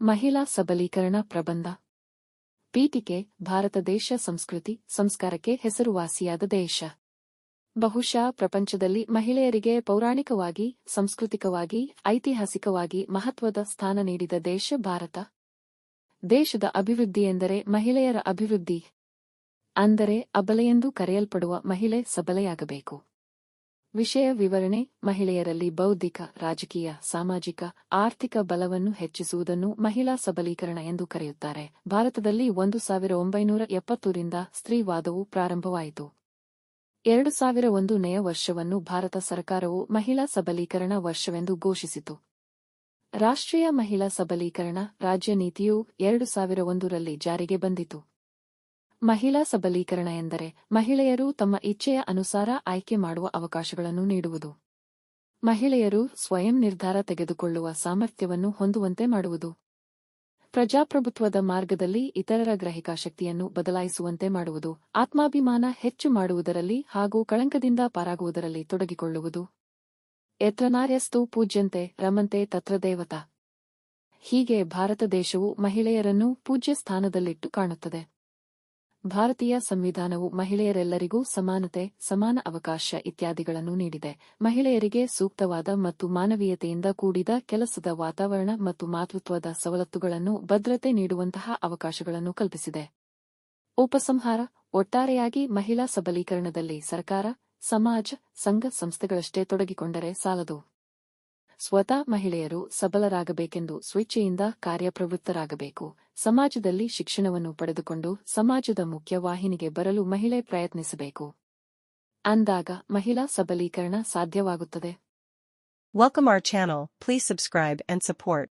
ಮಹಿಳಾ ಸಬಲೀಕರಣ ಪ್ರಬಂಧ. ಪೀಠಿಕೆ, ಭಾರತ ದೇಶ ಸಂಸ್ಕೃತಿ, ಸಂಸ್ಕಾರಕ್ಕೆ ಹೆಸರುವಾಸಿಯಾದ ದೇಶ. ಬಹುಶಃ ಪ್ರಪಂಚದಲ್ಲಿ ಮಹಿಳೆಯರಿಗೆ ಪೌರಾಣಿಕವಾಗಿ, ಸಾಂಸ್ಕೃತಿಕವಾಗಿ, ಐತಿಹಾಸಿಕವಾಗಿ ಮಹತ್ವದ ಸ್ಥಾನ ನೀಡಿದ ದೇಶ ಭಾರತ. ದೇಶದ ಅಭಿವೃದ್ಧಿ ಎಂದರೆ ಮಹಿಳೆಯರ ಅಭಿವೃದ್ಧಿ. ಅಂದರೆ ಅಬಲೆಯೆಂದು ಕರೆಯಲ್ಪಡುವ ಮಹಿಳೆ ಸಬಲೆಯಾಗಬೇಕು. ವಿಷಯ ವಿವರಣೆ, ಮಹಿಳೆಯರಲ್ಲಿ ಬೌದ್ಧಿಕ, ರಾಜಕೀಯ, ಸಾಮಾಜಿಕ, ಆರ್ಥಿಕ ಬಲವನ್ನು ಹೆಚ್ಚಿಸುವುದನ್ನು ಮಹಿಳಾ ಸಬಲೀಕರಣ ಎಂದು ಕರೆಯುತ್ತಾರೆ. ಭಾರತದಲ್ಲಿ ಒಂದು ಸಾವಿರ ಒಂಬೈನೂರ ಎಪ್ಪತ್ತರಿಂದ ಸ್ತ್ರೀವಾದವು ಪ್ರಾರಂಭವಾಯಿತು. ಎರಡು ಸಾವಿರ ಒಂದು ನೆಯ ವರ್ಷವನ್ನು ಭಾರತ ಸರ್ಕಾರವು ಮಹಿಳಾ ಸಬಲೀಕರಣ ವರ್ಷವೆಂದು ಘೋಷಿಸಿತು. ರಾಷ್ಟ್ರೀಯ ಮಹಿಳಾ ಸಬಲೀಕರಣ ರಾಜ್ಯ ನೀತಿಯು ಎರಡು ಸಾವಿರ ಒಂದರಲ್ಲಿ ಜಾರಿಗೆ ಬಂದಿತು. ಮಹಿಳಾ ಸಬಲೀಕರಣ ಎಂದರೆ ಮಹಿಳೆಯರು ತಮ್ಮ ಇಚ್ಛೆಯ ಅನುಸಾರ ಆಯ್ಕೆ ಮಾಡುವ ಅವಕಾಶಗಳನ್ನು ನೀಡುವುದು. ಮಹಿಳೆಯರು ಸ್ವಯಂ ನಿರ್ಧಾರ ತೆಗೆದುಕೊಳ್ಳುವ ಸಾಮರ್ಥ್ಯವನ್ನು ಹೊಂದುವಂತೆ ಮಾಡುವುದು. ಪ್ರಜಾಪ್ರಭುತ್ವದ ಮಾರ್ಗದಲ್ಲಿ ಇತರರ ಗ್ರಹಿಕಾ ಶಕ್ತಿಯನ್ನು ಬದಲಾಯಿಸುವಂತೆ ಮಾಡುವುದು. ಆತ್ಮಾಭಿಮಾನ ಹೆಚ್ಚು ಮಾಡುವುದರಲ್ಲಿ ಹಾಗೂ ಕಳಂಕದಿಂದ ಪಾರಾಗುವುದರಲ್ಲಿ ತೊಡಗಿಕೊಳ್ಳುವುದು. ಎತ್ರನಾರ್ಯಸ್ತು ಪೂಜ್ಯಂತೆ ರಮಂತೆ ತತ್ರದೇವತಾ ಹೀಗೆ ಭಾರತ ದೇಶವು ಮಹಿಳೆಯರನ್ನು ಪೂಜ್ಯ ಸ್ಥಾನದಲ್ಲಿಟ್ಟು ಕಾಣುತ್ತದೆ. ಭಾರತೀಯ ಸಂವಿಧಾನವು ಮಹಿಳೆಯರೆಲ್ಲರಿಗೂ ಸಮಾನತೆ, ಸಮಾನ ಅವಕಾಶ ಇತ್ಯಾದಿಗಳನ್ನು ನೀಡಿದೆ. ಮಹಿಳೆಯರಿಗೆ ಸೂಕ್ತವಾದ ಮತ್ತು ಮಾನವೀಯತೆಯಿಂದ ಕೂಡಿದ ಕೆಲಸದ ವಾತಾವರಣ ಮತ್ತು ಮಾತೃತ್ವದ ಸವಲತ್ತುಗಳನ್ನು, ಭದ್ರತೆ ನೀಡುವಂತಹ ಅವಕಾಶಗಳನ್ನು ಕಲ್ಪಿಸಿದೆ. ಉಪಸಂಹಾರ, ಒಟ್ಟಾರೆಯಾಗಿ ಮಹಿಳಾ ಸಬಲೀಕರಣದಲ್ಲಿ ಸರ್ಕಾರ, ಸಮಾಜ, ಸಂಘ, ಸಂಸ್ಥೆಗಳಷ್ಟೇ ತೊಡಗಿಕೊಂಡರೆ ಸಾಲದು. ಸ್ವತಃ ಮಹಿಳೆಯರು ಸಬಲರಾಗಬೇಕೆಂದು ಸ್ವೇಚ್ಛೆಯಿಂದ ಕಾರ್ಯಪ್ರವೃತ್ತರಾಗಬೇಕು. ಸಮಾಜದಲ್ಲಿ ಶಿಕ್ಷಣವನ್ನು ಪಡೆದುಕೊಂಡು ಸಮಾಜದ ಮುಖ್ಯವಾಹಿನಿಗೆ ಬರಲು ಮಹಿಳೆ ಪ್ರಯತ್ನಿಸಬೇಕು. ಅಂದಾಗ ಮಹಿಳಾ ಸಬಲೀಕರಣ ಸಾಧ್ಯವಾಗುತ್ತದೆ. Our channel please subscribe and support.